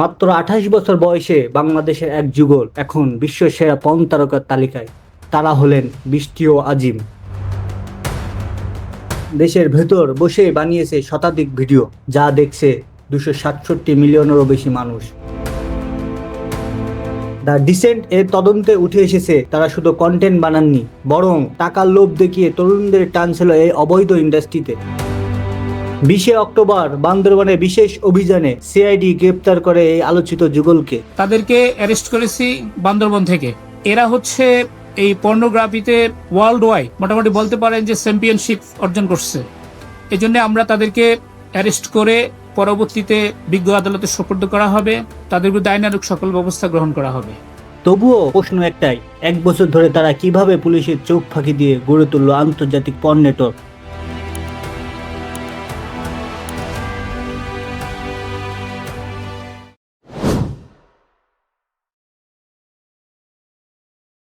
মাত্র আঠাশ বছর বয়সে বাংলাদেশের এক যুগল এখন বিশ্ব সেরা পণ তারকার তালিকায় তারা হলেন বৃষ্টি ও আজিম। দেশের ভেতর বসে বানিয়েছে শতাধিক ভিডিও, যা দেখছে দুশো সাতষট্টি মিলিয়নেরও বেশি মানুষ। দ্য ডিসেন্ট এর তদন্তে উঠে এসেছে, তারা শুধু কন্টেন্ট বানাননি, বরং টাকার লোভ দেখিয়ে তরুণদের টানছিল এই অবৈধ ইন্ডাস্ট্রিতে বিশে অক্টোবর বান্দরবানে বিশেষ অভিযানে সিআইডি গ্রেপ্তার করে এই আলোচিত যুগলকে। তাদেরকে অ্যারেস্ট করেছি বান্দরবন থেকে। এরা হচ্ছে এই পর্নোগ্রাফিতে ওয়ার্ল্ড ওয়াইড মোটামুটি বলতে পারেন যে চ্যাম্পিয়নশিপ অর্জন করছে। এই জন্য আমরা তাদেরকে অ্যারেস্ট করে পরবর্তীতে বিজ্ঞ আদালতে সোপর্দ করা হবে তাদের বিরুদ্ধে আইনানুক সকল ব্যবস্থা গ্রহণ করা হবে। তবুও প্রশ্ন একটাই এক বছর ধরে তারা কীভাবে পুলিশের চোখ ফাঁকি দিয়ে গড়ে তুললো আন্তর্জাতিক পণ নেটওয়ার্ক